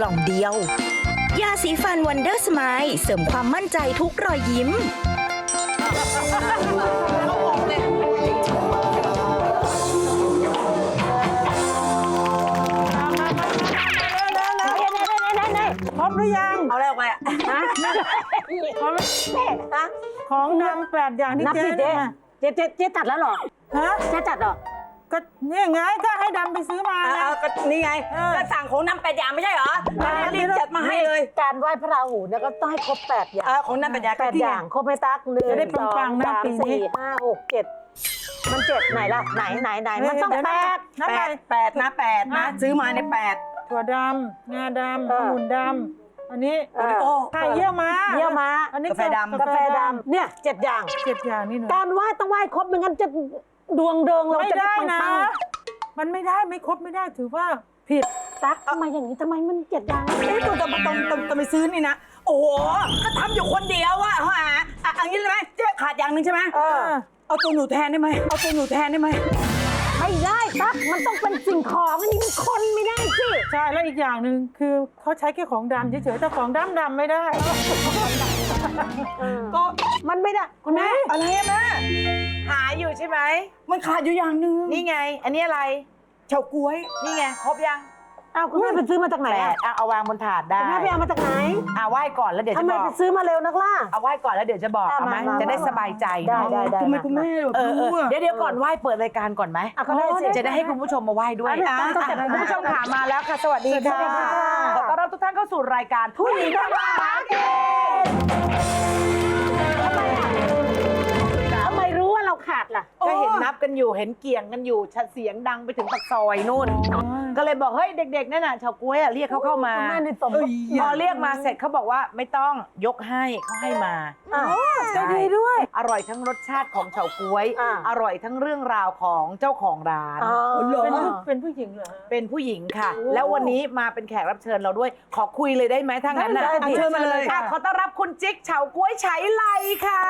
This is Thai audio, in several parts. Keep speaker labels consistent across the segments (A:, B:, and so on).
A: กล่องเดียว ยาสีฟันวันเดอร์สไมล์เสริมความมั่นใจทุกรอยยิ้ม
B: ครบหรือยัง
C: เอาอะไรออกมาอะ
B: ครบของดำแปดอย่างที่
D: นับ
B: เจ๊
D: สิเจ๊
B: มา
D: เจ๊เจ๊เจ๊จัดแล้วเหรอ
B: ฮะ
D: เจ๊จัดเหรอ
B: ก็นี่ไงก็ให้ดำไปซื้อมา
C: เอา
B: แล้
C: เอา
B: ว
C: ก็นี่ไง
B: เออ
C: ก็สั่งของน้ำแปดอย่างไม่ใช่เหรอ
B: เออ
C: รีบจัดมาให้เลย
D: การไหว้พระราหูเนี่ยก็ต้องให้ครบแปดอย่าง
C: เออของน้ำแปดอย่าง
D: แปดอย่างครบให้ตักหนึ่ง
B: จะได้
D: สอง
B: ปังๆนะ
D: สาม
B: ปีนี้
D: สี่ห้าหกเจ็ดมันเจ็ดไหนล่ะไหนไหนไหนมันต้อง
B: เดี๋ยว
D: แปด
B: นับ
C: แป
B: ไป
C: ดแปดนะแปดนะซื้อมาในแปด
B: ถั่วดำงาดำ
D: เออ
B: องุ่นดำอันนี้
D: เออ
C: โอ้
B: ไข่เยี่ยวม้า
D: เยี่ยวม้า
B: อันนี้
C: กาแฟดำ
D: กาแฟดำเนี่ยเจ็ดอย่าง
B: เจ็ดอย่างนี่หนู
D: การไหว้ต้องไหว้ครบไม่งั้นจะ ดวงเดิงเรา
B: ไม่
D: จะ
B: ได้นะ
D: ปัง
B: มันไม่ได้ไม่ครบไม่ได้ถือว่าผิด
D: ๆตักทำไมอย่างนี้ทำไมมันเจ็ดอย่าง
C: เอ้ยต้องต้องต้องต้องต้องไปซื้อนี่นะ โอ้โห ก็ทำอยู่คนเดียวอะฮะอะเอันนี้เลยไหมเจ๊ขาดอย่างหนึ่งใช่ไหม
D: เออ
C: เอาตัวหนูแทนได้ไหมเอาตัวหนูแทนได้ไหม
D: ไม่ได้ตักมันต้องเป็นสิ่งของอันนี้มันคนไม่ได้สิ
B: ใช่แล้วอีกอย่างหนึ่งคือเขาใช้แค่ของดำเฉยๆแต่ของดำดำไม่ได้
C: ก็
D: มันไม่ได้คุณแม่
C: อะไรอะแม่
E: หาอยู่ใช่ไหม
C: มันขาดอยู่อย่างหนึ่ง
E: นี่ไง อันนี้อะไร
C: เฉาก๊วย
E: นี่ไงครบยัง
D: เอาคุณแม่ไปซื้อมาจากไหน
E: แป
D: อะ
E: ดอะเอาวางบนถาดได้
D: คุณแม่ไปเอามาจากไหน
E: อะไหว้ก่อนแล้วเดี๋ยว
D: ทำ
E: จะ
D: ไม
E: บอก
D: ไปซื้อมาเร็วนักล่ะ
E: เอาไหว้ก่อนแล้วเดี๋ยวจะบอก
D: อะ
E: เอาไหม
D: มามา
E: จะได้สบายใจ
D: ได้
E: เนาะ
D: ได้ได้
C: ทำไมคุณแม่แบบ
E: เออเอ
C: รู้
E: อ
C: อะ
E: เดี๋ยวเดี๋ยวก่อนไหว้เปิดรายการก่อนไหม
D: อะก็ได้สิ
E: จะได้ให้คุณผู้ชมมาไหว้ด้วย
D: อะ
E: อะ
D: ต้องจัด
E: อะคุณผู้ชมขามาแล้วค่ะ สวัสดีค่ะ
D: สวัสดีค่ะ
E: ขอต้อนรับทุกท่านเข้าสู่รายการผู้หญิงทำมาหากิน ก็เห็นนับกันอยู่เห็นเกี่ยงกันอยู่ชัดเสียงดังไปถึงปากซอยนู่น ก็เลยบอกเฮ้ยเด็กๆนั่นน่ะชาวกล้วยอะเรียกเขาเข้ามา
D: คุณแม่นี่สม
C: เอ้ย
E: พอเรียกมาเสร็จเขาบอกว่าไม่ต้องยกให้เขาให้มา
D: อ้าว
E: ใจดีด้วย อร่อยทั้งรสชาติของเฉาก๊วย
D: อ่า
E: อร่อยทั้งเรื่องราวของเจ้าของร้าน
D: อ๋อ
C: เหรอ
B: เป็นผู้เป็นผู้หญิงเหรอฮะ
E: เป็นผู้หญิงค่ะ แล้ววันนี้มาเป็นแขกรับเชิญเราด้วย ขอคุยเลยได้ไหมถ้างั้นนะ
B: ได้ได้
E: อะเชิญมาเลย
B: ค่ะ
E: ค่ะขอต้อนรับคุณจิ๊กเฉาก๊วยไฉไลค่ะ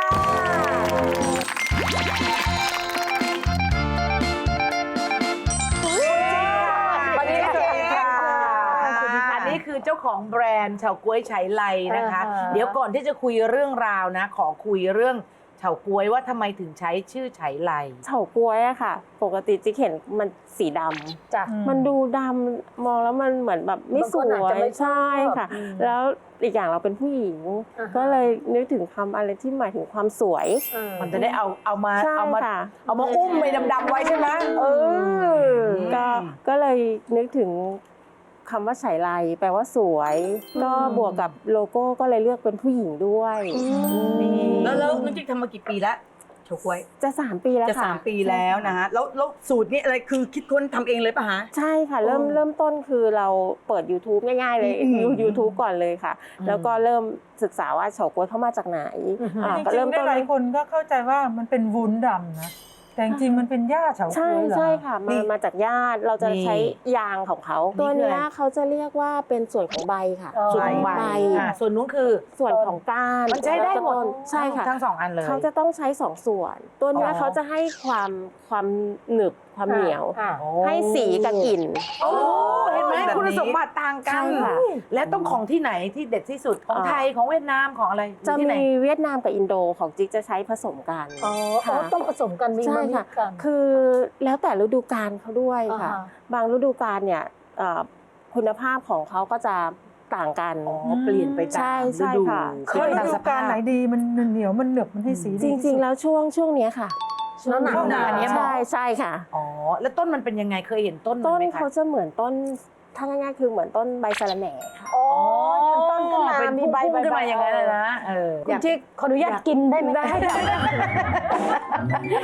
E: นนี้คือเจ้าของแบรนด์เฉาก๊วยไฉไลนะคะ
D: อ่าฮะ
E: เดี๋ยวก่อนที่จะคุยเรื่องราวนะ ขอคุยเรื่องเฉาก๊วยว่าทำไมถึงใช้ชื่อไฉไล
F: เฉาก๊วยอะค่ะ ปกติจิ๊กเห็นมันสีดำ
D: จ้ะ
F: มันดูดำมองแล้วมันเหมือนแบบไม่
D: บาง
F: ส
D: คน
F: ว
D: อาจจะ
F: ย
D: ไม่ชอบ
F: ใช่ค่ะแล้วอีกอย่างเราเป็นผู้หญิง
D: อ่าฮะ
F: ก็เลยนึกถึงคำอะไรที่หมายถึงความสวย
E: มันจะได้เอาเอามา
F: ใช่
E: เอามา
F: ค่ะ
E: เอามาอุ้มไปดำๆไว้ใช่ไหมเออ
F: ก็ก็เลยนึกถึง คำว่าไฉไลแปลว่าสวย ก็บวกกับโลโก้ก็เลยเลือกเป็นผู้หญิงด้วยนี่
C: แล้วแล้วน้องจิ๊กทำมากี่ปีแล้วเฉาก๊วย
F: จะสามปีแล้ว
C: จะ
F: ค่ะ
C: สามปีแล้วนะฮะแล้วแล้วสูตรนี้อะไรคือคิดค้นทำเองเลยป่ะฮะ
F: ใช่ค่ะ เริ่ม
C: โอ้
F: เริ่มต้นคือเราเปิด YouTube ง่ายๆเลย
C: อืม
F: ดู YouTube ก่อนเลยค่ะแล้วก็เริ่มศึกษาว่าเฉาก๊วยเข้ามาจากไหนอ่า
B: จ
F: ก็
B: ริ
F: เริ่
B: ง
F: ม
B: ๆได้
F: ต้น
B: หลายคนก็เข้าใจว่ามันเป็นวุ้นดำนะ แต่จริงๆมันเป็นหญ้าเฉาก๊
F: ใช่
B: วยเหรอ
F: ใช่ค่ะมามาจากญาติเราจะ
E: นี่
F: ใช้ยางของเขา
E: นี่
F: ตัว
E: คือ
F: เนี้ย
E: อะไร
F: เขาจะเรียกว่าเป็นส่วนของใบค่ะ
D: อ๋อ
E: ส่วนของใบ
F: ใบ
E: อ่าส่วนนู้นคือ
F: ส่วนของก้าน
E: มันใช้ได้หมด
F: ต้นใช่ค่ะ
E: ทั้งสองอันเลย
F: เขาจะต้องใช้สองส่วน ตัวเนี้ย
E: อ๋อ
F: เขาจะให้ความความหนึบ ความเหนียว
D: อะ
F: ให้สีกับกลิ่น
E: โอ้เห็นไหม
C: แบบนี้
E: คุณสมบัติต่างกั
F: ใช่
E: น
F: ค่ะ
E: และต้องของที่ไหนที่เด็ดที่สุดของ
F: อ่า
E: ไทยของเวียดนามของอะไรอยู่
F: จะ
E: ที่ไหน
F: มีเวียดนามกับอินโดของจิ๊กจะใช้ผสมกัน
D: อ๋ออ๋อ
F: ค่ะ
D: ต้องผสมกันมี
F: ใช่
D: มามิ
F: ค่ะ
D: กัน
F: คือแล้วแต่ฤดูกาลเขาด้วยค่ะ
D: อ่าฮะ
F: บางฤดูกาลเนี่ยเอ่อคุณภาพของเขาก็จะต่างกัน
E: อ๋อเปลี่ยนไปตาม
F: ใช่ใช่
E: ฤดู
F: ค่ะ
B: เขาฤดูกาลไหนดีมันเหนียวมันเหนึบมันให้สีดี
F: จริง ๆ แล้วช่วงช่วงเนี้ยค่ะ
D: หนาวหนาว
E: หนาว
D: หนาว
E: เนี่ย
F: ใช่ใช่ค่ะ
E: อ๋อ แล้วต้นมันเป็นยังไงเคยเห็นต้นมั
F: ต้น
E: ไหมคะ
F: เขาจะเหมือนต้นถ้าง่ายๆคือเหมือนต้นใบสะระแหน่ ค่ะ
D: อ๋อยืนต้นขึ้นมา
E: เป็น
D: มีใบ
E: พุ่งๆขึ้นมา
D: ใบ
E: อย่างนั้นเลยนะเออ
D: คุณจิ๊กขออนุญาตกินได้ไหม
F: ได้ค่ะ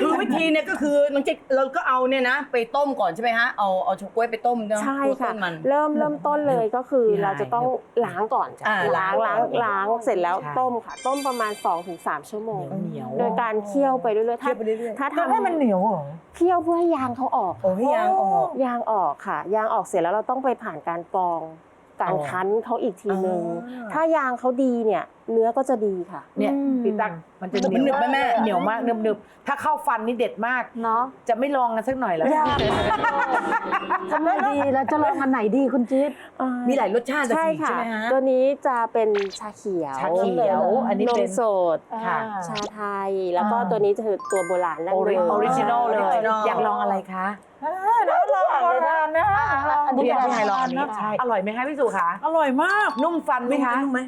C: คือวิธีเนี่ยก็คือน้องจิ๊กเราก็เอาเนี่ยนะ ไปต้มก่อนใช่ไหมฮะเอาเอาเฉาก๊วยไปต้มเนาะ
F: ใช่
C: ตัว
F: ค่ะ
C: ต้นมัน
F: เริ่มเริ่มต้นเลยก็คือ
E: มีลาย
F: เราจะต้องล้างก่อน
C: อ่า
F: ล้างล้างล้างเสร็จแล้ว
E: ใช่
F: ต้มค่ะ ต้มประมาณ 2-3 ชั่วโมง
E: เหนียว
F: โดยการเคี่ยวไปเรื่อยๆถ้า
C: เคี่ยวไปเรื่อยๆ
F: ถ้า
B: ก็
F: ทำ
B: ให้มันเหนียวเหรอ
F: เคี่ยวเพื่อให้ยางเขาออก
C: โอ้ให้ยางออก
F: ยางออกค่ะ ยางออกเสร็จแล้วเราต้องไปผ่านการกรอง การ
C: อ๋อ
F: คั้นเขาอีกทีนึง
C: อ๋อ
F: ถ้ายางเขาดีเนี่ย เนื้อก็จะดีค่ะ
E: เนี่ยพี่ตั๊กมันจะเหนี
C: มันหนึ
E: ย
C: บ
E: ว
C: ไหมแม่
E: เหนียวมากหนึบๆถ้าเข้าฟันนี่เด็ดมาก
D: เนาะ
E: จะไม่ลองกันสักหน่อยเหรอ
D: ทำไมดีแล้วจะลองอันไหนดีคุณจิ๊บ
C: มีหลายรสชาติ
F: ใช่
C: สิ
F: ค่ะ
C: ใช่ไหมฮะ
F: ตัวนี้จะเป็นชาเขียว
E: ชาเขียวอันนี้
F: น
E: เป็
F: ม
E: น
F: สด
E: ค่ะ
F: ชาไทย แล้วก็
E: อ่า
F: ตัวนี้จะคือตัวโบราณดั้
E: โองริ
F: เดิม
E: ออริจินอลเลย
C: original
E: อยากลองอะไรคะ
B: แล้วลองโบราณนะ
D: อันนี้
E: พี่
D: โบ
E: ให้ลอง
D: รา
E: อั
D: ณ
E: นนี้
D: นะ
E: ใช่ อร่อยไหมคะพี่สุขา
B: อร่อยมาก
E: นุ่มฟันไหมคะ
C: นุ่มไหม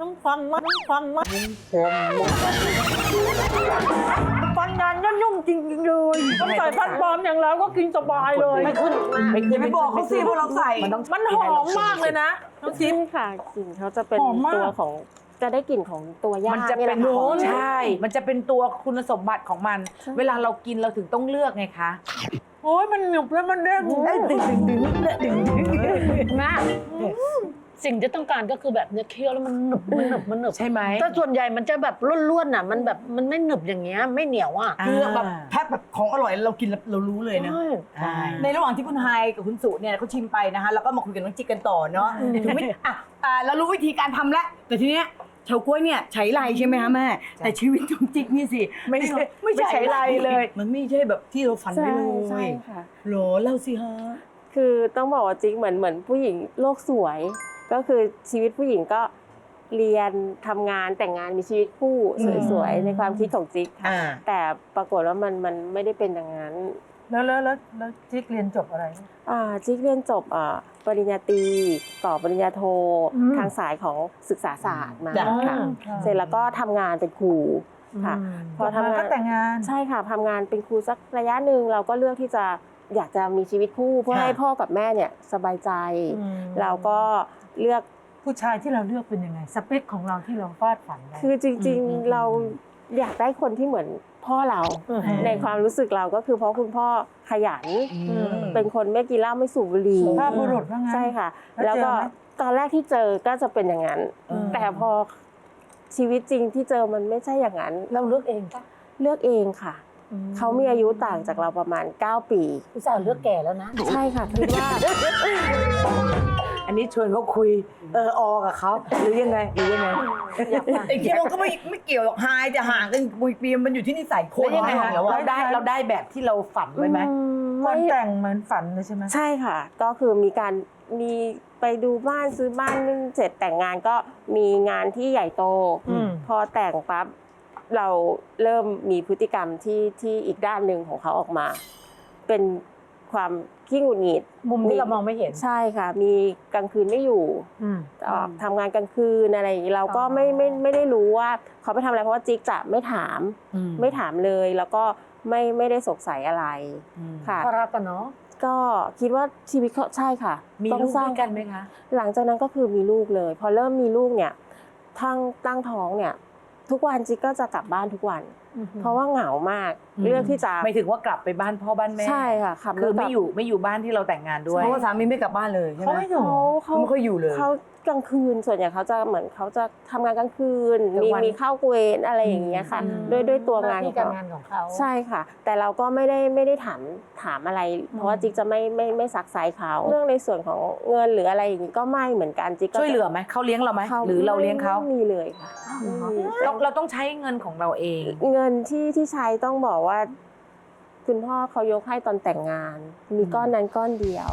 B: น้ำฟันมากน้ำฟันมากฟันงานก็นุ่มจริงๆเลยต้องใส่ฟันปลอมอย่างแล้วก็กินสบายเลย
E: ไม่ขึ้นไม่ขึ้น
C: ไม่บอกเขาสิว่าเราใส่
E: มันต้อง
B: มันหอมมากเลยนะน้อง
F: ใช่
B: จิ๊บ
F: ค่ะกลิ่นเขาจะเป็น
B: หอมมาก
F: ตัวของจะได้กลิ่นของตัวย่าง
E: มันจะเป็น
F: แหล
E: ของ
F: ค่
E: ใช่ มันจะเป็นตัวคุณสมบัติของมัน เวลาเรากินเราถึงต้องเลือกไงคะ
B: โอ้ยมันหนุบแล้วมันเด้ง
C: ดึงดึงดึงดึงดึง
D: นะ สิ่งที่ต้องการก็คือแบบเนี้ยเคี้ยวแล้วมันหนึบมันหนึบมันหนึบ
E: ใช่ไหม
D: แต่ส่วนใหญ่มันจะแบบร่วนๆน่ะ มันแบบมันไม่หนึบอย่างเงี้ยไม่เหนียวอะ
C: คือแบบถ้าแบบของอร่อยเรากินแล้วเรารู้เลยนะ
E: ใช่
C: ในระหว่างที่คุณไฮกับคุณสุเนี่ยเขาชิมไปนะคะแล้วก็มาคุยกันน้องจิ๊กกันต่อเนาะถูกไหมอะอะเรารู้วิธีการทำแล้วแต่ทีเนี้ยเฉาก๊วยเนี่ยใช้ไรใช่ไหมคะแม่แต่ชีวิตน้องจิ๊กนี่สิ
E: ไม่ใช่ไม่ใช่ไรเลย
C: มันไม่ใช่แบบที่เราฝัน
F: ใช่
C: ไว้เล
F: ใช่
C: ย
F: ค่ะ
C: โหรอเล่าสิฮะ
F: คือต้องบอกว่าจิ๊กเหมือนเหมือนผู้หญิงโลกสวย ก็คือชีวิตผู้หญิงก็เรียนทำงานแต่งงานมีชีวิตคู่
C: อืม
F: สวยๆในความคิดของจิ๊กค่ะ
C: อ่า
F: แต่ปรากฏว่ามันมันไม่ได้เป็นอย่างนั้น
B: แล้วแล้วแล้วแล้วจิ๊กเรียนจบอะไร
F: อ่าจิ๊กเรียนจบอ่าปริญญาตรีต่อปริญญาโท
B: อืม
F: ทางสายของศึกษาศาสตร์มา
C: จ้ะ
F: ค่ะเสร็จแล้วก็ทำงานเป็นครูค่ะ พอทำงาน
B: ก็แต่งงาน
F: ใช่ค่ะทำงานเป็นครูสักระยะหนึ่งเราก็เลือกที่จะอยากจะมีชีวิตคู่เพื่อ
C: ค่ะ
F: ให้พ่อกับแม่เนี่ยสบายใจ เราก็ เลือก
B: ผู้ชายที่เราเลือกเป็นยังไง สเปคของเราที่เราฟาดฝันไว้
F: คือจริง
C: อืม
F: ๆเราอยากได้คนที่เหมือนพ่อเราในความรู้สึกเราก็คือเพราะคุณพ่อขยัน เป็นคนไม่กินเหล้าไม่สูบบุหรี่
B: ภาพบุรุษว่างั้น
F: ใช่ค่ะ
B: แล้
F: แล้วว
B: เจอ
F: ก็
B: ไหม
F: ตอนแรกที่เจอก็จะเป็นอย่างนั้น
C: อืม
F: แต่พอชีวิตจริงที่เจอมันไม่ใช่อย่างนั้น
D: เราเลือกเองปะ
F: เลือกเองค่ะเขามีอายุต่างจากเราประมาณ 9 ปี
D: อุตส่าห์เลือกแก่แล้วนะ
F: ใช่ค่ะคิดว่า
E: อันนี้ชวนเขาคุยเออออกับเขาหรือยังไงหรือยังไง
C: แต่จริงๆมันก็ไม่ไม่เกี่ยวหรอกไฮแต่ห่างกันปุยปีมันอยู่ที่นิสัยคน
E: แล้วยังไงคะ
C: แล้ว
E: เรา
C: อะ
E: ได้เราได้แบบที่เราฝันไว้ไหม
F: อืม
B: คน
F: ไม่
B: แต่งเหมือนฝันเลยใช่ไหม
F: ใช่ค่ะ ก็คือมีการมีไปดูบ้านซื้อบ้านนู่นเสร็จแต่งงานก็มีงานที่ใหญ่โต
B: อืม
F: พอแต่งปั๊บเราเริ่มมีพฤติกรรมที่ที่อีกด้านหนึ่งของเขาออกมา เป็นความ ขี้หงุดหงิด
D: มุมที่เรามองไม่เห็น
F: ใช่ค่ะ มีกลางคืนไม่อยู่
B: อืม
F: ออกทำงานกลางคืนอะไรอย่างนี้เราก็
D: อ๋อ
F: ไม่ไม่ไม่ได้รู้ว่าเขาไปทำอะไรเพราะว่าจิ๊กจะไม่ถาม ไม่ถามเลยแล้วก็ไม่ไม่ได้สงสัยอะไรค่ะ
D: พอรักกันเนาะ
F: ก็คิดว่าชีวิตเขาใช่ค่ะ
E: มี
F: ต้อง
E: ลูก
F: สร้าง
E: ด้วยกันไหมคะ
F: หลังจากนั้นก็คือมีลูกเลย พอเริ่มมีลูกเนี่ยทั้งตั้งท้องเนี่ย ทุกวันจิ๊กก็จะกลับบ้านทุกวัน เพราะว่าเหงามาก
E: อืม
F: เลือกที่จะ
E: ไม่ถึงว่ากลับไปบ้านพ่อบ้านแม่
F: ใช่ค่ะขับรถ
E: คือไม่
F: กลับ
E: อยู่ไม่อยู่บ้านที่เราแต่งงานด้วย
C: เพราะว่าสามีไม่กลับบ้านเลยใช่ไห
B: เขา
C: ม
B: ไม่อยู่
F: เขาเขา
C: เขาไม่ค่อยอยู่เลย
F: เขากลางคืนส่วนใหญ่เขาจะเหมือนเขาจะทำงานกลางคืน
E: กลาง
F: มี
E: วัน
F: มีเข้าเวรอะไรอย่างเงี้ยค่ะ
B: อืม
F: ด้วยด้วยตัวงาน
D: ห
F: ข
D: ที่
F: อง
D: การ
F: เขา
D: งานของเขา
F: ใช่ค่ะ แต่เราก็ไม่ได้ไม่ได้ถามถามอะไร เพราะว่าจิ๊กจะไม่ไม่ไม่ซักไซส์เขาเรื่องในส่วนของเงินหรืออะไรอย่างงี้ก็ไม่เหมือนกันจิ๊กก็
E: ช่วยเหลือไหมเขาเลี้ยงเราไหม
F: ขา
E: หรือเราเลี้ยงเขา
F: ไม่มีเลยค่ะไม่มี
E: เราเราต้องใช้เงินของเราเอง
F: เงินที่ที่ใช้ต้องบอกว่า คุณพ่อเขายกให้ตอนแต่งงาน มีก้อนนั้นก้อนเดียว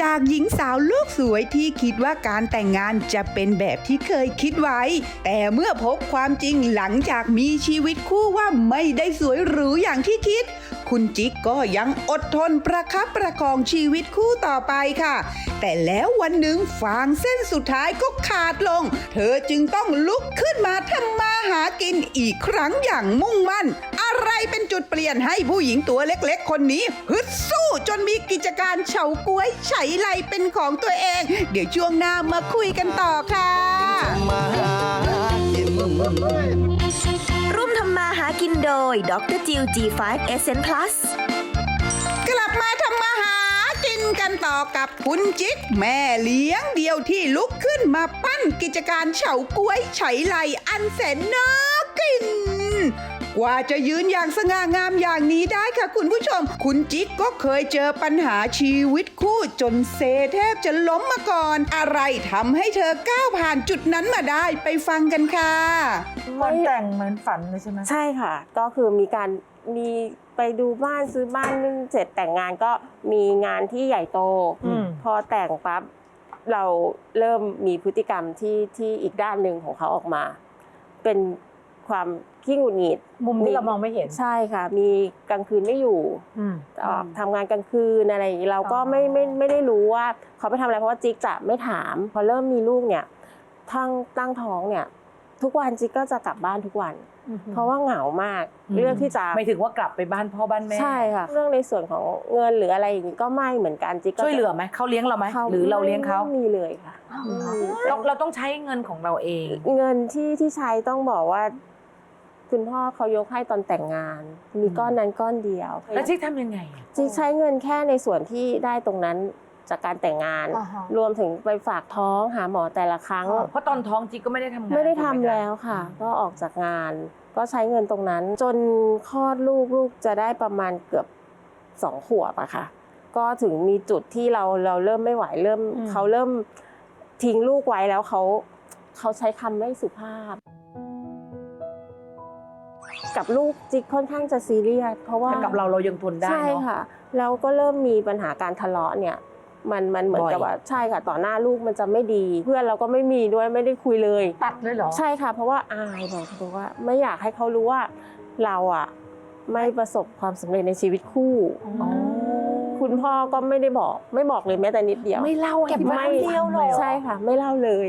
G: จากหญิงสาวโลกสวยที่คิดว่าการแต่งงานจะเป็นแบบที่เคยคิดไว้ แต่เมื่อพบความจริงหลังจากมีชีวิตคู่ว่าไม่ได้สวยหรูอย่างที่คิด คุณจิ๊กก็ยังอดทนประคับประคองชีวิตคู่ต่อไปค่ะ แต่แล้ววันหนึ่งฟางเส้นสุดท้ายก็ขาดลง เธอจึงต้องลุกขึ้นมาทำมาหากินอีกครั้งอย่างมุ่งมั่น อะไรเป็นจุดเปลี่ยนให้ผู้หญิงตัวเล็กๆ คนนี้ฮึดสู้จนมีกิจการเฉาก๊วยไฉไลเป็นของตัวเอง เดี๋ยวช่วงหน้ามาคุยกันต่อค่ะา
A: กินโดยดรจิว G5 Essence Plus
G: กลับมาทำมาหากินกันต่อกับคุณจิ๊กแม่เลี้ยงเดียวที่ลุกขึ้นมาปั้นกิจการเฉาก้วยไฉไลอันแสนน่ากิน กว่าจะยืนอย่างสง่างามอย่างนี้ได้ค่ะคุณผู้ชม คุณจิ๊กก็เคยเจอปัญหาชีวิตคู่จนเซแทบจะล้มมาก่อน อะไรทำให้เธอก้าวผ่านจุดนั้นมาได้ไปฟังกันค่ะ
B: ก่อนแต่งเหมือนฝันเลยใช่ไหม
F: ใช่ค่ะ ก็คือมีการมีไปดูบ้านซื้อบ้านนึงเสร็จแต่งงานก็มีงานที่ใหญ่โต
B: อืม
F: พอแต่งปั๊บเราเริ่มมีพฤติกรรมที่ที่อีกด้านหนึ่งของเขาออกมา เป็นความ ขี้หงุดหงิด
D: มุมที่เรามองไม่เห็น
F: ใช่ค่ะ มีกลางคืนไม่อยู่
B: อืม
F: ออกทำงานกลางคืนอะไรอย่างนี้เราก็
D: อ๋อ
F: ไม่ไม่ไม่ได้รู้ว่าเขาไปทำอะไรเพราะว่าจิ๊กจะไม่ถาม พอเริ่มมีลูกเนี่ยทั้งตั้งท้องเนี่ย ทุกวันจิ๊กก็จะกลับบ้านทุกวัน เพราะว่าเหงามากเรื่องที่จะ
E: ไม่ถึงว่ากลับไปบ้านพ่อบ้านแม่
F: ใช่ค่ะเรื่องในส่วนของเงินหรืออะไรอย่างนี้ก็ไม่เหมือนกันจิ๊กก็
E: ช่วยเหลือไหมเขาเลี้ยงเราไหมหรือเราเลี้ยงเขา
F: ไม่มีเลยค่ะไม่มี
E: เราเราต้องใช้เงินของเราเอง
F: เงินที่ที่ใช้ต้องบอกว่า คุณพ่อเขายกให้ตอนแต่งงาน มีก้อนนั้นก้อนเดียว
E: แล้วจิ๊กทำยังไงอะ
F: จิ๊กใช้เงินแค่ในส่วนที่ได้ตรงนั้นจากการแต่งงาน
D: อ่าฮะ
F: รวมถึงไปฝากท้องหาหมอแต่ละครั้ง
E: เพราะตอนท้องจิ๊กก็ไม่ได้ทำงาน
F: ไม่ได้ทำ
E: ถูกหคะ
F: แล้วค่ะ ก็ออกจากงาน ก็ใช้เงินตรงนั้น จนคลอดลูกลูกจะได้ประมาณเกือบสองขวบอะค่ะ ก็ถึงมีจุดที่เราเราเริ่มไม่ไหวเริ่ม
D: อืม
F: เขาเริ่มทิ้งลูกไว้แล้วเขาเขาใช้คำไม่สุภาพ กับลูกจิ๊กค่อนข้างจะซีเรียสเพราะว่า
E: แต่กับเราเรายังทนได้
F: ใช่
E: เนาะ
F: ค่ะ แล้วก็เริ่มมีปัญหาการทะเลาะเนี่ยมันมันเหมือนกับ
E: บ่อย
F: ว่าใช่ค่ะต่อหน้าลูกมันจะไม่ดี เพื่อนเราก็ไม่มีด้วยไม่ได้คุยเลย
D: ตัดเลยเหรอ
F: ใช่ค่ะ เพราะว่าอายบอกตรงว่าไม่อยากให้เขารู้ว่าเราอะไม่ประสบความสำเร็จในชีวิตคู่
D: อ๋อ
F: คุณพ่อก็ไม่ได้บอก ไม่บอกเลยแม้แต่นิดเดียว
E: ไม่เล่าให้
D: เก็บไว้
E: ไม่
D: คนเดียวเหรอ
F: ใช่ค่ะ ไม่เล่าเลย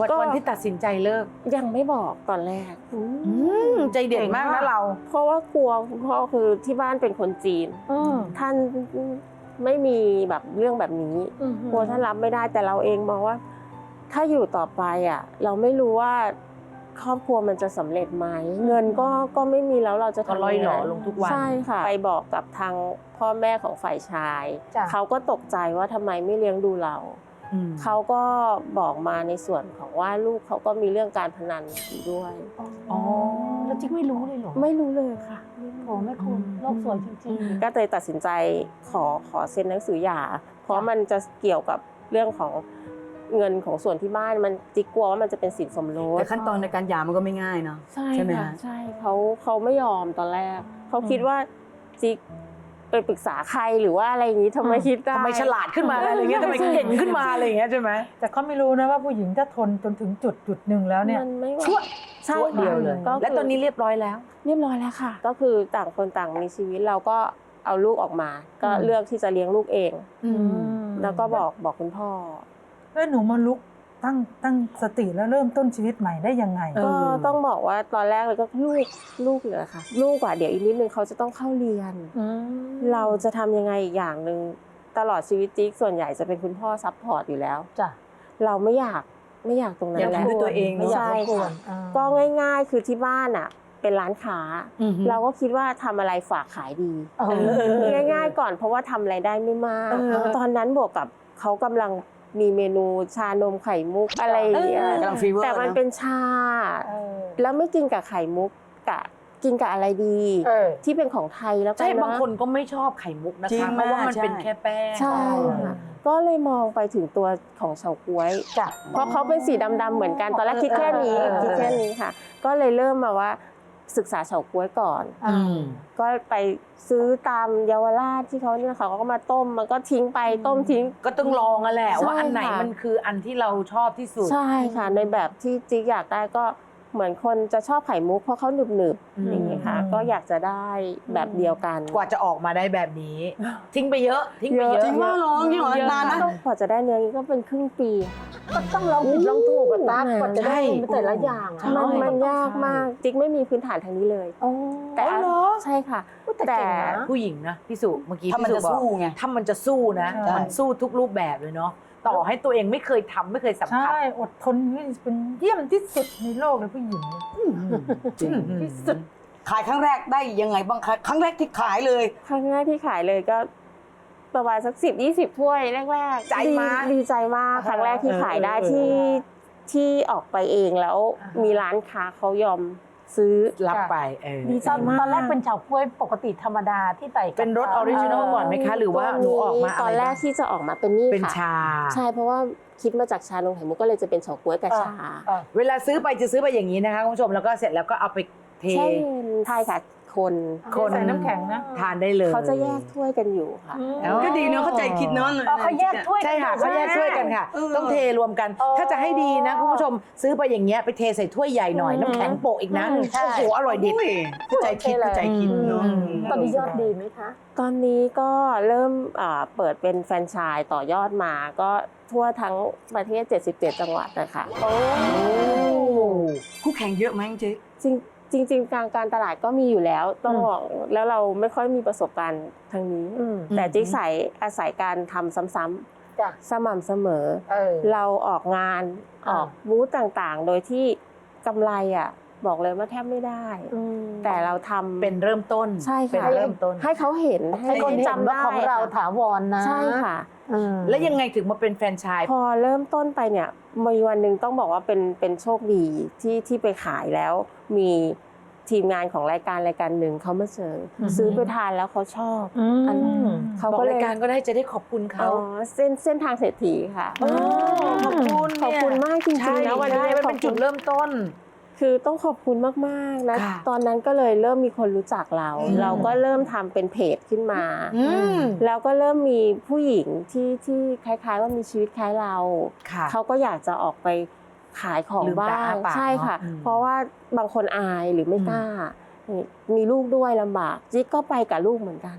E: วัน
F: ก็
E: วันที่ตัดสินใจเลิก
F: ยังไม่บอกตอนแรก
E: อืมใจเด็ดมากนะเรา
F: เพราะว่ากลัวคุณพ่อคือที่บ้านเป็นคนจีน
D: อืม
F: ท่านไม่มีแบบเรื่องแบบนี้
D: อืม
F: กลัวท่านรับไม่ได้แต่เราเองมองว่า ถ้าอยู่ต่อไปอะ เราไม่รู้ว่าครอบครัวมันจะสำเร็จไหมเงินก็ก็ไม่มีแล้วเราจะ
E: ก็
F: ทำ
E: ล่อย
F: งไง
E: หล่อลงทุกวัน
F: ใช่ค่ะ ไปบอกกับทางพ่อแม่ของฝ่ายชาย
D: จ้ะ
F: เขาก็ตกใจว่าทำไมไม่เลี้ยงดูเรา
E: อืม
F: เขาก็บอกมาในส่วนของว่าลูกเขาก็มีเรื่องการพนันอยู่ด้วย
D: อ๋อแล้วจิ๊กไม่รู้เลยเหรอ
F: ไม่รู้เลยค่ะ
D: โถแม่คุณโลกสวยจริง
F: ก็เลยตัดสินใจขอขอเซ็นหนังสือหย่า เพราะมันจะเกี่ยวกับเรื่องของเงินของส่วนที่บ้านมันจิกกลัวว่ามันจะเป็นสินสมรส
E: แต่ขั้นตอนในการหย่ามันก็ไม่ง่ายเนาะ
F: ใช่
E: ใช่ไหม
F: ค่ะ
E: ฮะ
F: ใช่เขาเขาไม่ยอมตอนแรกเขาคิดว่าจิก ไปปรึกษาใครหรือว่าอะไรอย่างนี้ทำไมคิดได้
E: ทำไมฉลาดขึ้นมาอะไรอย่างเงี้ยทำไมเก่งขึ้นมาอะไรอย่างเงี้ยใช่ไหม
B: แต่เขาไม่รู้นะว่าผู้หญิงถ้าทนจนถึงจุดจุดหนึ่งแล้วเนี่ย
F: มันไม่ไหว
E: ชั่ว
F: ใช่
E: ชั่ว
F: ค่ะ
E: เดียวเลย
F: ก็คื
E: และตอนนี้เรียบร้อยแล้ว
F: เรียบร้อยแล้วค่ะ ก็คือต่างคนต่างมีชีวิตเราก็เอาลูกออกมา ก็
E: อืม
F: เลือกที่จะเลี้ยงลูกเอง
E: อืม
F: แล้วก็บอกบอกคุณพ่อ
B: แล้วหนูมาลุก ตั้งตั้งสติแล้วเริ่มต้นชีวิตใหม่ได้ยังไง
E: เออ
F: ก็ต้องบอกว่าตอนแรกเลยก็ลูกลูกเลยค่ะ ลูกอะเดี๋ยวอีกนิดนึงเขาจะต้องเข้าเรียน
D: ๆอืม
F: เราจะทำยังไงอีกอย่างหนึ่งตลอดชีวิตจิ๊กส่วนใหญ่จะเป็นคุณพ่อซัพพอร์ตอยู่แล้ว
D: จ้ะ
F: เราไม่อยากไม่อยากตรงนั้น
E: อยาก
F: แล้ว
E: ทำด้วยตัวเอง
F: ไม่
E: เนอะ
F: ใช่
D: รบกว
F: ค่ะ
D: นอ่า
F: ก็ง่าย ๆ คือที่บ้านอะเป็นร้านค้า
E: อืม
F: เราก็คิดว่าทำอะไรฝากขายดี
D: เออ
F: ง่าย ๆ ก่อนเพราะว่าทำอะไรได้ไม่มาก
E: เออ
F: ตอนนั้นบวกกับเขากำลัง มีเมนูชานมไข่มุกอะไรอย่างเงี้ย
E: กำลังฟีเวอร์
F: แต่มัน
E: เนอะ
F: เป็นชา
D: เออ
F: แล้วไม่กินกับไข่มุกกะกินกับอะไรดี
D: เออ
F: ที่เป็นของไทยแล้วกั
E: ใช่
F: นนะ
E: บางคนก็ไม่ชอบไข่มุกนะ
C: จริง
E: คะเพราะว่ามัน
C: ใช่
E: เป็นแค่แป้ง
F: ใช่ค่ะก็เลยมองไปถึงตัวของเฉาก๊วย
D: จ้ะ
F: เพราะเขาเป็นสีดำๆเหมือนกันตอนแรกคิดแค่นี้
D: เออเออ
F: คิดแค่นี้ค่ะ ก็เลยเริ่มมาว่า ศึกษาเฉาก๊วยก่อน
D: อ่า
E: อืม
F: ก็ไปซื้อตามเยาวราชที่เขาเนี่ยเขาก็มาต้มมันก็ทิ้งไปต้มทิ้ง
E: ก็ต้องลองอะแหละ
F: ใช่
E: ว่าอันไหน
F: ค่ะ
E: มันคืออันที่เราชอบที่สุด
F: ใช่ค่ะ ในแบบที่จิ๊กอยากได้ก็ เหมือนคนจะชอบไข่มุกเพราะเขาหนึบหนึบๆ
E: อืม
F: อย่างนี้ค่ะ ก็อยากจะได้แบบเดียวกัน
E: กว่าจะออกมาได้แบบนี้ ทิ้งไปเยอะ ทิ้งไปเยอะ
C: จริงว่าร้องจริงเหรอนานนะ
F: กว่าจะได้เนื้อนี้ก็เป็นครึ่งปี
D: ก็ต้องลองผิดลองถูกกับตา
F: โอ้โห
D: กว่าจะได้
E: ใช่
D: มันแต่ละอย่างอะ
F: มันมัน
D: ใช่
F: ยากมากจิ๊กไม่มีพื้นฐานทางนี้เลย
D: อ๋อ
F: แต่
D: เหรอ
F: ใช่ค่ะ
D: อุ๊ยแต่เก่งนะ
E: ผู้หญิงนะพี่สุเมื่อกี้
C: ถ้ามัน
E: พี่สุ
C: จะ
E: บอก
C: สู้ไง
E: ถ้ามันจะสู้นะ
B: ใช่
E: มันสู้ทุกรูปแบบเลยเนาะ ต่อให้ตัวเองไม่เคยทำไม่เคยสัมผัส
B: ใช่อดทนนี่เป็นเยี่ยมที่สุดในโลกเลยผู้หญิง
C: จริง
B: ที่สุด
C: ขายครั้งแรกได้ยังไงบ้างคะครั้งแรกที่ขายเลย
F: ครั้งแรกที่ขายเลยก็ประมาณสักสิบยี่สิบถ้วยแรกๆ
E: ใจ
F: ดี
E: มาก
F: ดีใจมากครั้งแรกที่ขายได้ที่ที่ออกไปเองแล้วมีร้านค้าเขายอม ซื้อ
E: รับไปเออ
F: ดีใจ
D: ตอน
F: มาก
D: ตอนแรกเป็นเฉาก๊วยปกติธรรมดาที่ใส่กับ
E: เป็นรสออริจินอลก่อนไหมคะ หรือว่าหนูออกมา
F: ตอน
E: อะไร
F: แร
E: บ้ากง
F: ที่จะออกมาเป็นนี่
E: เป็น
F: ค่ะ
E: ชา
F: ใช่เพราะว่าคิดมาจากชานมไข่มุกก็เลยจะเป็นเฉาก๊วยกับชา
E: เวลาซื้อไปจะซื้อไปอย่างนี้นะคะคุณผู้ชมแล้วก็เสร็จแล้วก็เอาไป เท
F: ใช่เย็นใช่ค่ะ คน
E: คน
B: ใส่น้ำแข็งนะ
E: ทานได้เลย
F: เขาจะแยกถ้วยกันอยู่ค่ะ
E: อ๋อ
H: ก็ดีเนาะเข้าใจคิดเนาะ
D: อ๋อเขาแยกถ้วย
E: ใช่ค่ะเขาแยกช่วยกันค่ะ
H: เออ
E: ต้องเทรวมกัน ถ้าจะให้ดีนะคุณผู้ชมซื้อไปอย่างเงี้ยไปเทใส่ถ้วยใหญ่หน่อยน้ำแข็งโปะอีกนะ
D: อืมใช่
E: โอ้โหอร่อยเด็ด
H: อุ้ยเข้าใจคิดเข้าใจคิดเนาะ
E: อืม
D: ตอนนี้ยอดดีไหมคะ
F: ตอนนี้ก็เริ่มอ่าเปิดเป็นแฟรนไชส์ต่อยอดมาก็ทั่วทั้งประเทศ 77 จังหวัดนะคะ
H: คู่แข่งเยอะไหมเจ๊
F: จริง จริง ๆ การการตลาดก็มีอยู่แล้ว ต้องบอกแล้วเราไม่ค่อยมีประสบการณ์ทางนี้
D: อืม
F: แต่จิ๊กใส่อาศัยการทำซ้ำ
D: จ้ะ
F: ๆสม่ำเสมอ
D: เออ
F: เราออกงานอ
D: อ่า
F: อกบูธต่างๆ โดยที่กำไรอะ บอกเลยว่าแทบไม่ได้
D: อืม
F: แต่เราทำ
E: เป็นเริ่มต้น
F: ใช่
E: เป็น
F: ค่ะ
E: เริ่มต้น
F: ให้เขาเห็น
D: ให้คนเห็น
F: จำ
D: ว่า
F: ได้
D: ของเรา
F: ค่ะ
D: ถาวรนะ
F: ใช่ค่ะ
D: อืม
E: แล้วยังไงถึงมาเป็นแฟรนไชส์
F: พอเริ่มต้นไปเนี่ยมีวันหนึ่งต้องบอกว่าเป็นเป็นโชคดีที่ที่ไปขายแล้วมีทีมงานของรายการรายการหนึ่งเขามาเจออซื้อไปทานแล้วเขาชอบ
D: อืม
F: อันนั้นเขา
E: บอก
F: ก็เล
E: รายยการก็ได้จะได้ขอบคุณ
F: อ๋
E: เขา
F: อเส้นเส้นทางเศรษฐีค่ะ
E: โอ้ขอบคุณ
F: ขอบคุณมากจริงๆ
E: ใช่
F: นะวันนี้
E: ใช่มัน
F: ขอ
E: เป็
F: บ
E: น
F: คุ
E: จุด
F: ณ
E: เริ่มต้น
F: คือต้องขอบคุณมากๆนะ
E: ค่ะ
F: ตอนนั้นก็เลยเริ่มมีคนรู้จักเรา
E: อืม
F: เราก็เริ่มทำเป็นเพจขึ้นมา
E: อืม
F: แล้วก็เริ่มมีผู้หญิงที่ที่คล้าย ๆ ว่ามีชีวิตคล้ายเรา
E: ค่ะ
F: เขาก็อยากจะออกไปขายของ
E: ลืมตา
F: บ้า
E: อ้างปาก
F: ใช่ค่ะ
E: เนอะอืม
F: เพราะว่าบางคนอายหรือไม่กล้านี่มีลูกด้วยลำบากจิ๊กก็ไปกับลูกเหมือนกัน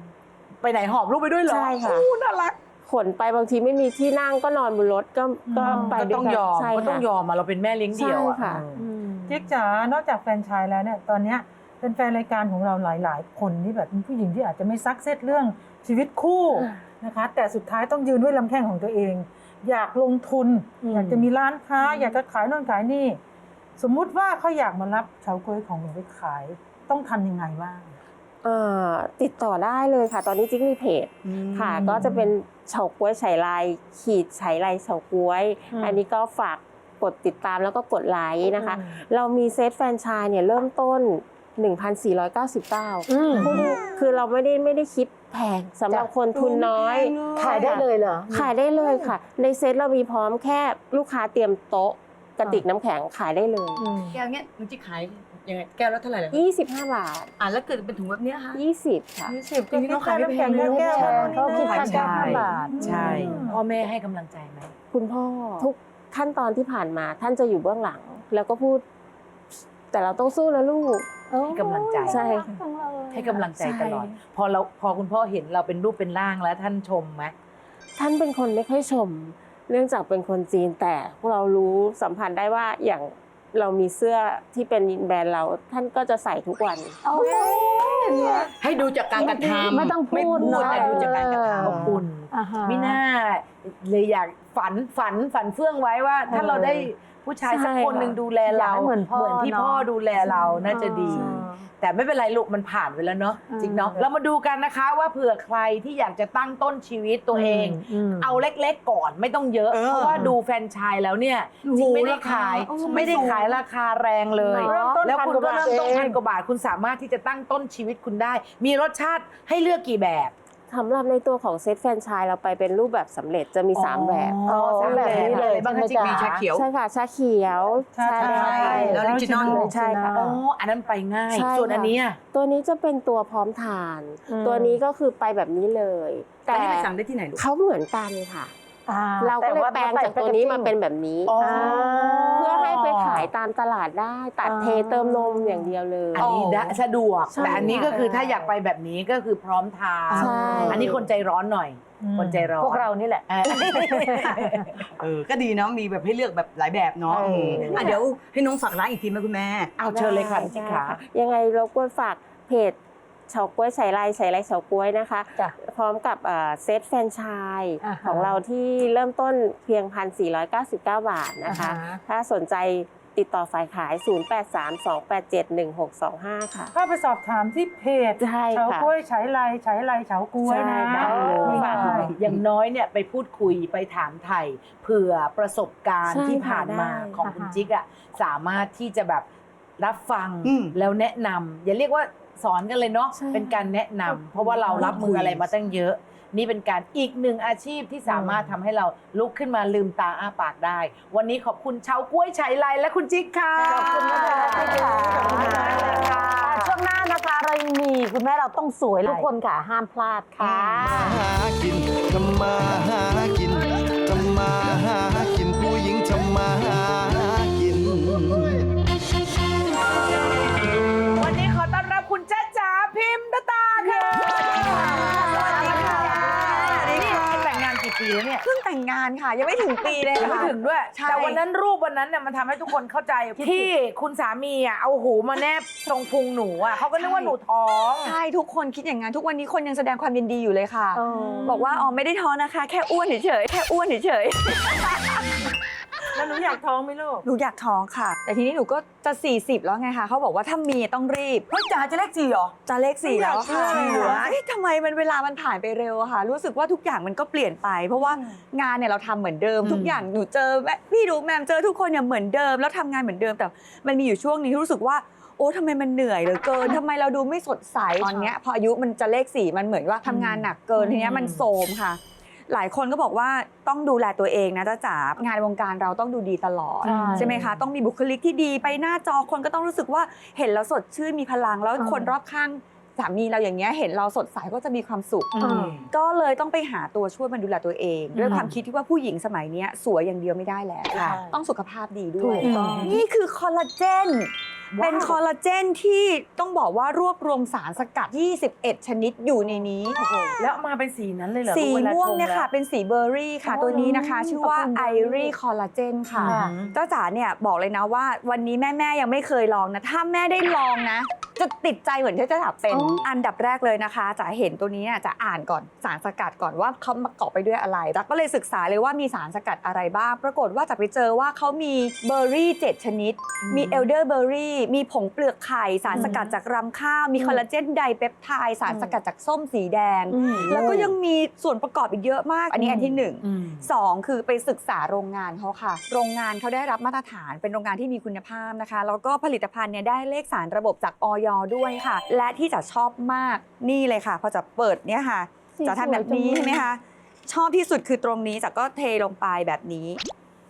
E: ไปไหนหอบลูกไปด้วยเหรอ
F: ใช่ค่ะ
E: โอ้น่ารัก
F: ขนไปบางทีไม่มีที่นั่งก็นอนบนรถก็ก็ไป
E: ก็
F: ด้ว
E: ต้อง
F: กัน
E: ยอม
F: ใช่
E: ก็ต้อง
F: ค่ะ
E: ยอมมาเราเป็นแม่เลี้ยงเดี่ยวอะ
F: ใช่ค่ะ
E: อืม
B: จิ๊กจ๋านอกจากแฟรนไชายแล้วเนี่ยตอนเนี้ยเป็นแฟนรายการของเราหลาย ๆ คนที่แบบเป็นผู้หญิงที่อาจจะไม่ซักเซตเรื่องชีวิตคู่นะคะ แต่สุดท้ายต้องยืนด้วยลำแข้งของตัวเอง อยากลงทุน อยากจะมีร้านค้า อยากจะขายโน่นขายนี่ สมมุติว่าเขาอยากมารับเฉาก๊วยของหนูไปขาย ต้องทำยังไงบ้าง
F: เอ่อติดต่อได้เลยค่ะ ตอนนี้จิ๊กมีเพจค่ะ ก็จะเป็นเฉาก๊วยไฉลายขีดไฉลายเฉาก๊วย
D: อืม
F: อันนี้ก็ฝาก กดติดตามแล้วก็กดไลค์นะคะ เรามีเซตแฟรนไชส์เนี่ยเริ่มต้น 1,499
D: อืม
F: คุณคือเราไม่ได้ไม่ได้คิดแพงสำหรับคนทุนน้อย
D: ขายได้เลยเหรอ
F: ขายได้เลยค่ะ ในเซตเรามีพร้อมแค่ลูกค้าเตรียมโต๊ะกระติกน้ำแข็งขายได้เลย
H: แก้วเนี้ยมันจะขายยังไงแก้วละเท่าไหร่ล่ะ
F: 25 บาท
H: อะแล้วเกิดเป็นถุงแบบเนี้ยฮะ
F: 20 ค่ะ
B: ยี่สิบ
H: จริงๆต้องขายไม่แพง
B: แค่
H: นะ
B: แก้ว
D: ใช่
B: ละ
D: เขาคิด
B: นี่
D: ค่า
B: นะ
D: แก้วห้าบาท
E: ใช่ พ่อแม่ให้กำลังใจไหม
F: คุณพ่อทุก ขั้นตอนที่ผ่านมาท่านจะอยู่เบื้องหลัง แล้วก็พูด แต่เราต้องสู้นะลูก
E: ให้กำลังใจ
F: ใช่
E: ให้กำลังใจ
F: ใช่
E: ตลอดพอเราพอคุณพ่อเห็นเราเป็นรูปเป็นร่างแล้วท่านชมไหม
F: ท่านเป็นคนไม่ค่อยชม เนื่องจากเป็นคนจีนแต่พวกเรารู้สัมพันธ์ได้ว่าอย่าง เรามีเสื้อที่เป็นแบรนด์เราท่านก็จะใส่ทุกวัน
D: โอ้ยเนี่ย
H: ให้ดูจากการกระทำ
D: ไม่ต้องพูด
H: ไม่พูด
D: เนอะ
H: แต่ดูจากการกระทำ
E: อบอุ่น
D: อ่าฮะ
E: มิน่าเลยอยากฝันฝันฝันเฟื่องไว้ว่า ถ้าเราได้ ผู้ชายสักคนหนึ่งดูแลเรา
D: อยากให้เหมือนพ่อ
E: ที่
D: เนอะ
E: พ่อดูแลเราน่าจะดี
D: ใช่
E: แต่ไม่เป็นไรลูกมันผ่านไปแล้วเนาะ
D: อืม
E: จริงเนาะเรามาดูกันนะคะว่าเผื่อใครที่อยากจะตั้งต้นชีวิตตัวเอง
D: ม
E: เอาเล็กๆก่อนไม่ต้องเยอะ
H: เออ
E: เพราะว่าดูแฟรนไชายแล้วเนี่ย
H: โอ้โห
E: จริงไม่ได้ขาย
H: ราคาเออ
E: ไม่ได้
H: ไม่สูง
E: ขายราคาแรงเลย
B: เริ่มต้น
E: แล้วคุณก็
B: พันกว่าบาท
E: เริ่มต้น
B: เอง
E: พันกว่าบาทคุณสามารถที่จะตั้งต้นชีวิตคุณได้ มีรสชาติให้เลือกกี่แบบ
F: สำหรับในตัวของเซตแฟรนไชส์เราไปเป็นรูปแบบสำเร็จจะมี 3 แบบ
E: อ๋อสามแบบ
D: แบบนี้เลย
E: อะไรบ้างคะ
D: ใช่ไหม
E: จิ๊ก
D: จ๊ะ
E: มีชาเขียว
F: ใช่ค่ะ ชาเขียว
B: ชาไทย
F: แดง
H: แล้ว original
F: ใช่ค่ะ
E: อ๋อ อันนั้นไปง่าย
F: ใช่
E: ส่วน
F: ค่ะ
E: อันเนี้ย
F: ตัวนี้จะเป็นตัวพร้อมทาน
D: อืม
F: ตัวนี้ก็คือไปแบบนี้เลย
H: แต่
F: แต่
H: นี่ไปสั่งได้ที่ไหนลูก
F: เขาเหมือนกันค่ะ
D: อ่
F: เราก็เลยแปลงจากตัวนี้มาเป็นแบบนี้
E: อ๋อ
F: เพื่อให้ไปขายตามตลาดได้ ตัดเทเติมนมอย่างเดียวเลย
E: อันนี้ได้สะดวก
F: ใช่
E: แต่อันนี้ก็คือถ้าอยากไปแบบนี้ก็คือพร้อมทาน
F: ใช่
E: อันนี้คนใจร้อนหน่อย คนใจร้อน
D: พวกเรานี่แหละ
E: เออ
H: เออ ก็ดีเนาะ มีแบบให้เลือกแบบหลายแบบเนาะ
E: เออ
H: อะเดี๋ยวให้น้องฝากร้านอีกทีไหมคุณแม่
E: เอาเชิญเลยค่ะพี่จิ๊กขา
F: ยังไงรบกวนฝากเพจ เฉาก๊วยใส่ลายใส่ลายเฉาก๊วยนะคะ
D: จ้ะ
F: พร้อมกับเอ่อเซตแฟรนไชส์
D: อ่าฮะ
F: ของเราที่เริ่มต้นเพียง 1,499 บาทนะคะ
D: อ่าฮะ
F: ถ้าสนใจติดต่อฝ่ายขาย 0832871625 ค่ะ
B: เข้าไปสอบถามที่เพจ
F: ใช่ค่ะ
B: เฉากล้วยไฉไลไฉไลเฉากล้วยนะ
F: ใช่ได้เลย
B: ฝากหน่อย
E: อย่างน้อยเนี่ยไปพูดคุยไปถามไถ่เผื่อประสบการณ์
F: ใช่
E: ที่ผ่านมา
F: ค่ะได้
E: ของคุณจิ๊กอะสามารถที่จะแบบรับฟัง
H: อืม
E: แล้วแนะนำอย่าเรียกว่า สอนกันเลยเนาะ
F: ใช่
E: เป็นการแนะนำเพราะว่าเรารับมืออะไรมาตั้งเยอะ นี่เป็นการอีกหนึ่งอาชีพที่สามารถทำให้เราลุกขึ้นมาลืมตาอ้าปากได้ วันนี้ขอบคุณชาวกล้วยไฉไลและคุณจิ๊กค่ะ
D: ขอบคุณนะคะ
E: ขอบคุณมากเลยค่ะ
D: ช่วงหน้านะคะเรายังมีคุณแม่เราต้องสวยทุกคนค่ะห้ามพลาดค่ะ
I: หากินทำมาหากินทำมาหากินผู้หญิงทำมาาน
E: ค่ะ ยั
J: งไม่ถึงปีเลย
E: ยังไม่
J: ค่ะ
E: ถึงด้วย
J: ใช่
E: แต่วันนั้นรูปวันนั้นเนี่ยมันทำให้ทุกคนเข้าใจที่คุณสามีอะเอาหูมาแนบตรงพุงหนูอะเขาก็นึกว่าหนูท้อง
J: ใช่ทุกคนคิดอย่างนั้นทุกวันนี้คนยังแสดงความยินดีอยู่เลยค่ะ บอกว่าอ๋อไม่ได้ท้องนะคะ แค่อ้วนเฉยๆแค่อ้วนเฉย
B: แล้วหนูอยากท้องไหมลูก
J: ๆหนูอยากท้องค่ะ แต่ทีนี้หนูก็จะ 40 แล้วไงคะเขาบอกว่าถ้ามีต้องรีบ
C: เฮ้ยจ๋าจะเลขสี่เหรอ
J: จะเลขสี่แล้วค่ะ
C: ไม่อยากเชื่อ
J: เฮ้ยทำไมมันเวลามันผ่านไปเร็วอะค่ะ รู้สึกว่าทุกอย่างมันก็เปลี่ยนไป เพราะว่างานเนี่ยเราทำเหมือนเดิม ทุกอย่างหนูเจอแม่พี่ดูแมมเจอทุกคนเนี่ยเหมือนเดิม แล้วทำงานเหมือนเดิมแต่มันมีอยู่ช่วงหนึงที่รู้สึกว่า โอ้ทำไมมันเหนื่อยเหลือเกินทำไมเราดูไม่สดใสตอนเนี้ยพออายุมันจะเลขสี่มันเหมือนว่าทำงานหนักเกินทีเนี้ยมันโทรมค่ะ หลายคนก็บอกว่าต้องดูแลตัวเองนะจ๊ะจ๋างานวงการเราต้องดูดีตลอด
B: ใช่
J: ใช่ไหมคะต้องมีบุคลิกที่ดีไปหน้าจอคนก็ต้องรู้สึกว่าเห็นแล้วสดชื่นมีพลังแล้วคนรอบข้างสามีเราอย่างเงี้ยเห็นเราสดใสก็จะมีความสุขก็เลยต้องไปหาตัวช่วยมาดูแลตัวเอง ด้วยความคิดที่ว่าผู้หญิงสมัยเนี้ยสวยอย่างเดียวไม่ได้แล้ว
E: ค่ะ
J: ต้องสุขภาพดีด้
B: ถู
J: วย
B: กต้อง
J: นี่คือคอลลาเจน เป็นคอลลาเจนที่ต้องบอกว่ารวบรวมสารสกัด 21 ชนิดอยู่ในนี้
E: แล้วมาเป็นสีนั้นเลยเหรอ
J: สี
E: ลูกวลา
J: ม่วง
E: ช
J: เนี่ยค่ะ
E: แล้
J: เป็นสีเบอร์รี่ค่ะ ตัวนี้นะคะ ชื่อว่าไอรีคอลลาเจนค่ะ
E: อืม
J: เจ้าจ๋าเนี่ยบอกเลยนะว่าวันนี้แม่ๆยังไม่เคยลองนะ ถ้าแม่ได้ลองนะจะติดใจเหมือนที่เจ้าจ๋าเป็นอันดับแรกเลยนะคะจ๋าเห็นตัวนี้เนี่ยจะอ่านก่อนสารสกัดก่อนว่าเขาประกอบไปด้วยอะไรจ๋าก็เลยศึกษาเลยว่ามีสารสกัดอะไรบ้าง ปรากฏว่าจะไปเจอว่าเขามีเบอร์รี่ 7 ชนิด มีเอลเดอร์เบอร์รี่มีผงเปลือกไข่ สารสกัดจากรำข้าว มีคอลลาเจนไดเปปไทด์สารสกัดจากส้มสีแดง แล้วก็ยังมีส่วนประกอบอีกเยอะมาก อันนี้อันที่หนึ่ง
E: อืม
J: สองคือไปศึกษาโรงงานเขาค่ะ โรงงานเขาได้รับมาตรฐานเป็นโรงงานที่มีคุณภาพนะคะ แล้วก็ผลิตภัณฑ์เนี่ยได้เลขสารระบบจากออยด้วยค่ะ และที่จะชอบมากนี่เลยค่ะพอจะเปิดเนี่ยค่ะ
D: สี
J: จะทำแบบนี้
D: สวยจังเลย
J: ใช่ไหมคะชอบที่สุดคือตรงนี้จะก็เทลงไปแบบนี้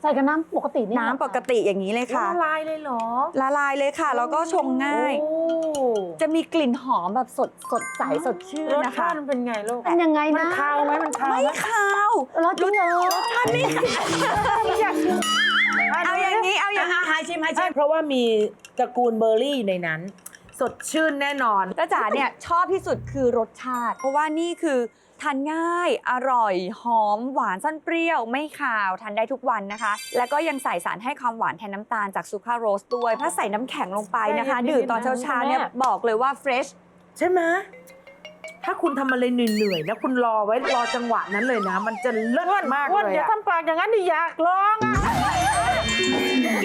D: ใส่กับน้ำปกตินี่
J: น้ำปกติอย่างนี้เลยค่ะ
E: ละลายเลยเหรอ
J: ละลายเลยค่ะ แล้วก็ชงง่าย
E: โอ้
J: จะมีกลิ่นหอมแบบสดสดใสสดชื่น
B: รส
J: นะคะ
B: ชาติมันเป็นไงลูก
D: เป็นยังไง
B: มัน
D: นะ
B: คาวไหมมันคาว
J: ไม่
B: ไหม
J: คาว
D: รสจริงเหรอ
J: ท่านไม่เอาอย่างนี้เอาอย่างนี้
E: หายชิมหายชิมเพราะว่ามีตระกูลเบอร์รี่อยู่ในนั้น สดชื่นแน่นอน
J: จ้าจ๋าเนี่ยชอบที่สุดคือรสชาติ เพราะว่านี่คือทานง่ายอร่อยหอมหวานสั้นเปรี้ยว ไม่คาวทานได้ทุกวันนะคะ แล้วก็ยังใส่สารให้ความหวานแทนน้ำตาลจากซูคราโรสด้วยถ้าใส่น้ำแข็งลงไปนะคะ
B: ใช่
J: ดื่มตอนเช้าๆเนี่ย
B: แม่
J: บอกเลยว่าเฟรช
E: ใช่ไหมถ้าคุณทำอะไรเหนื่อยๆนะคุณรอไว้รอจังหวะนั้นเลยนะ มันจะเลิศมาก
B: อ้วน
E: เลย
B: อย่า
E: อะ
B: ทำปากอย่างนั้นดิอยากลองอะ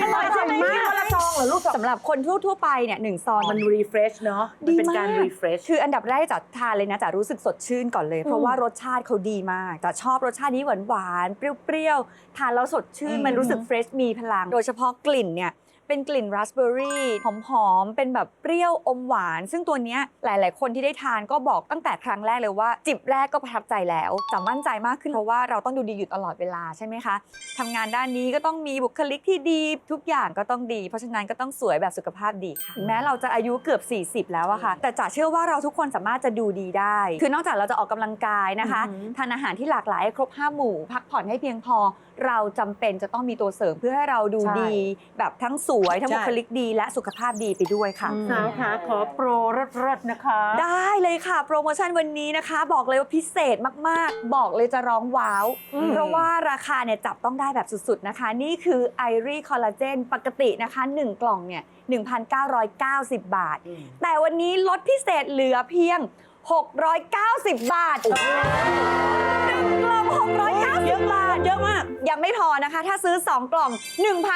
E: อร่อยจังมากวันละซอง เหรอลูก
J: สำหรับคนทั่วๆไปเนี่ยหนึ่งซอง
E: มันรีเฟรชเนาะมันเป็นการรีเฟรช
J: คืออันดับแรกจะทานเลยนะจะรู้สึกสดชื่นก่อนเลย เพราะว่ารสชาติเขาดีมากจะชอบรสชาตินี้หวานหวานๆเปรี้ยวๆทานแล้วสดชื่นมันรู้สึกเฟรชมีพลัง โดยเฉพาะกลิ่นเนี่ย เป็นกลิ่นราสเบอร์รี่หอมๆ เป็นแบบเปรี้ยวอมหวาน ซึ่งตัวเนี้ยหลาย ๆ คนที่ได้ทานก็บอกตั้งแต่ครั้งแรกเลยว่า จิบแรกก็ประทับใจแล้วจะมั่นใจมากขึ้นเพราะว่าเราต้องดูดีอยู่ตลอดเวลาใช่ไหมคะทำงานด้านนี้ก็ต้องมีบุคลิกที่ดี ทุกอย่างก็ต้องดี เพราะฉะนั้นก็ต้องสวยแบบสุขภาพดีค่ะถึงแม้เราจะอายุเกือบ 40 แล้วอะค่ะ แต่จ๋าเชื่อว่าเราทุกคนสามารถจะดูดีได้ คือนอกจากเราจะออกกำลังกายนะคะทานอาหารที่หลากหลายให้ครบห้าหมู่พักผ่อนให้เพียงพอ เราจำเป็นจะต้องมีตัวเสริมเพื่อให้เราดู
B: ใช่
J: ดีแบบทั้งสวยทั้ง
E: ใช่
J: บุคลิกดีและสุขภาพดีไปด้วยค่ะ
B: สาวขาขอโปรรสๆนะคะ
J: ได้เลยค่ะ โปรโมชั่นวันนี้นะคะ บอกเลยว่าพิเศษมากๆ บอกเลยจะร้องว้าว เพราะว่าราคาเนี่ยจับต้องได้แบบสุดๆนะคะ นี่คือ i อรีคอลลาเจนปกตินะคะ 1 กล่องเนี่ย1,990 บาท แต่วันนี้ลดพิเศษเหลือเพียง 690 บาทหนึ่งกล่อง690 บาท เยอะมาก ยังไม่พอนะคะ ถ้าซื้อ 2 กล่อง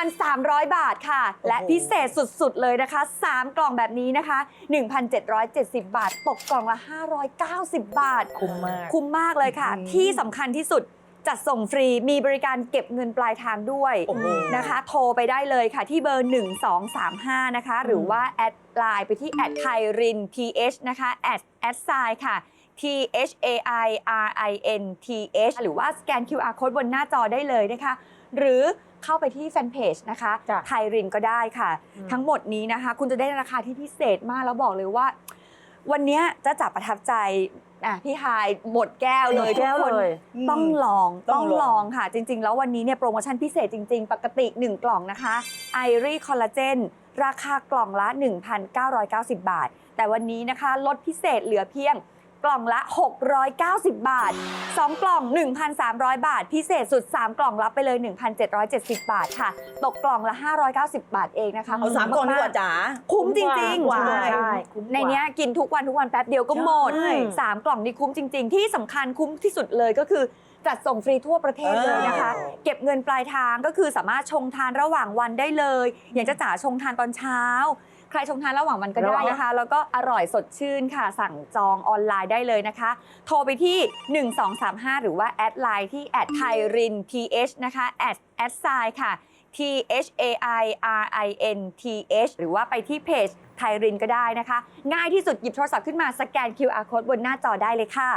J: 1,300 บาทค่ะ และพิเศษสุดๆเลยนะคะ 3 กล่องแบบนี้นะคะ 1,770 บาท ตกกล่องละ 590 บาท
E: คุ้มมาก
J: คุ้มมากเลยค่ะ ที่สำคัญที่สุด จัดส่งฟรีมีบริการเก็บเงินปลายทางด้วยนะคะ โทรไปได้เลยค่ะที่เบอร์ 1235 นะคะ หรือว่า แอดไลน์ไปที่แอดไทริน th นะคะแอดแอดไซค่ะ t h a i r i n t h หรือว่าสแกน QR code บนหน้าจอได้เลยนะคะ หรือเข้าไปที่แฟนเพจนะคะ
B: จ้ะ
J: ไทรินก็ได้ค่ะทั้งหมดนี้นะคะ คุณจะได้ราคาที่พิเศษมากแล้วบอกเลยว่า วันเนี้ยจะจับประทับใจ อะพี่ฮายหมดแก้วเลย
D: หมดแก้ว
J: ทุกคน
D: เลย
J: ต้องลอง
C: ต้
J: ต้
C: อ
J: องง
C: ลอง
J: ลองค่ะ จริง ๆ แล้ววันนี้เนี่ยโปรโมชั่นพิเศษจริง ๆ ปกติ 1 กล่องนะคะไอรีคอลลาเจนราคากล่องละ 1,990 บาท แต่วันนี้นะคะลดพิเศษเหลือเพียง กล่องละ 690 บาท 2 กล่อง 1,300 บาท พิเศษสุด 3 กล่องรับไปเลย 1,770 บาทค่ะ ตกกล่องละ 590 บาทเองนะคะ
C: เอาสามกล่องดีกว่าจ๋า
J: คุ้มจริงๆ
B: ใช่
J: ใช่ในเนี้ยกินทุกวันทุกวันแป๊บเดียวก็หมด
C: ใช่
J: สามกล่องนี่คุ้มจริง ๆ ที่สำคัญคุ้มที่สุดเลยก็คือจัดส่งฟรีทั่วประเทศเลยนะคะ เก็บเงินปลายทางก็คือสามารถชงทานระหว่างวันได้เลย อย่างจะจ๋าชงทานตอนเช้า ใครชงทานระหว่างวันก็ได้นะคะ แล้วก็อร่อยสดชื่นค่ะ สั่งจองออนไลน์ได้เลยนะคะ โทรไปที่ 1235 หรือว่าแอดไลน์ที่แอดไทริน th นะคะแอดแอดไซค่ะ T H A I R I N T H หรือว่าไปที่เพจไทรินก็ได้นะคะ ง่ายที่สุดหยิบโทรศัพท์ขึ้นมาสแกน QR code บนหน้าจอได้เลยค่ะ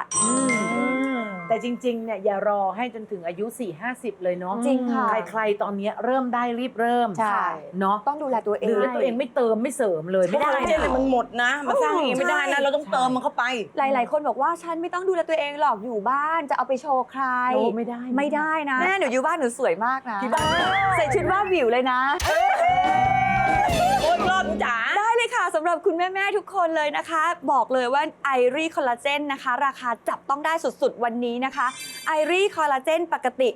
E: แต่จริงๆเนี่ยอย่ารอให้จนถึงอายุ 4 50 เลยเนาะ
J: จริงค่ะ
E: ใครๆตอนเนี้ยเริ่มได้รีบเริ่ม
J: ใช่
E: เนาะ
J: ต้องดูแลตัวเอ
E: ห
J: ง
E: รือตัวเองไม่เติมไม่เสริมเลย
C: ไม่
E: ไม่
C: ได้
E: ได้
C: เจนเลยมันหมดนะมาสร้างเองไม่ได้นะ เราต้องเติมมันเข้าไป
J: หลาย ๆ คนบอกว่าฉันไม่ต้องดูแลตัวเองหรอกอยู่บ้านจะเอาไปโชว์ใคร
E: โอ้ไม่ได้
J: ไม่ได้นะแม่หนูอยู่บ้านหนูสวยมากนะ
C: ที่บ้าน
J: ใส่ชุดว่าบวิวเลยนะ
C: โอ้ยรอดจ๋า
J: ได้ เลยค่ะสำหรับคุณแม่ ๆ ทุกคนเลยนะคะ บอกเลยว่าไอรีคอลลาเจนนะคะ ราคาจับต้องได้สุด ๆ วันนี้นะคะไอรีคอลลาเจนปกติ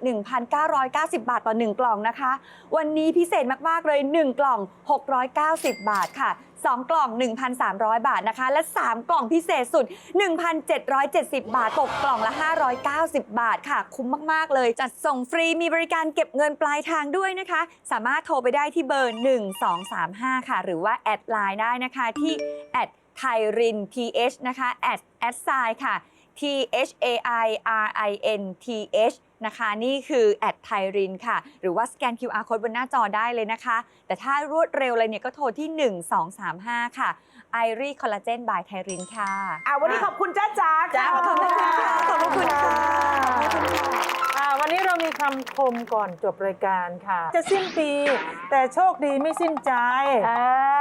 J: 1,990 บาทต่อ 1 กล่องนะคะ วันนี้พิเศษมาก ๆ เลย 1 กล่อง 690 บาทค่ะ2 กล่อง 1,300 บาทนะคะ และ 3 กล่องพิเศษสุด 1,770 บาท ตกกล่องละ 590 บาทค่ะ คุ้มมาก ๆ เลย จัดส่งฟรีมีบริการเก็บเงินปลายทางด้วยนะคะ สามารถโทรไปได้ที่เบอร์ 1235 ค่ะ หรือว่า แอดไลน์ได้นะคะที่แอดไทริน th นะคะแอดแอดไซค่ะ T H A I R I N T H นะคะนี่คือแอดไทรินค่ะ หรือว่าสแกน QR code บนหน้าจอได้เลยนะคะ แต่ถ้ารวดเร็วเลยเนี่ยก็โทรที่ 1235 ค่ะ i อรีคอลลาเจนบายไทรินค่ะ
E: อะวันนี้ขอบคุณจ้าจ๋า
C: จ้า
J: ขอบคุณค่ะขอบคุณค่ะ
B: อ่าวันนี้เรามีคำคมก่อนจบรายการค่ะ จะสิ้นปี แต่โชคดีไม่สิ้นใจ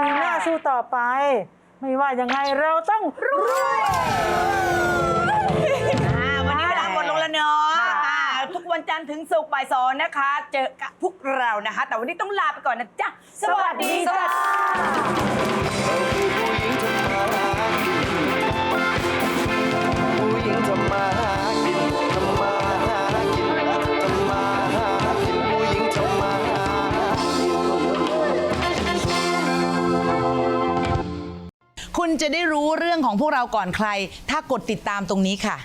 B: ปีหน้าสู้ต่อไป ไม่ว่ายังไงเราต้องรวย
C: อ่าวันนี้เวลาหมดลงแล้วเนาะอ่าทุกวัน จันทร์ถึงศุกร์บ่ายสองนะคะ เจอกับพวกเรานะคะ แต่วันนี้ต้องลาไปก่อนนะจ๊ะ สวัสดีจ้า
K: คุณจะได้รู้เรื่องของพวกเราก่อนใคร ถ้ากดติดตามตรงนี้ค่ะ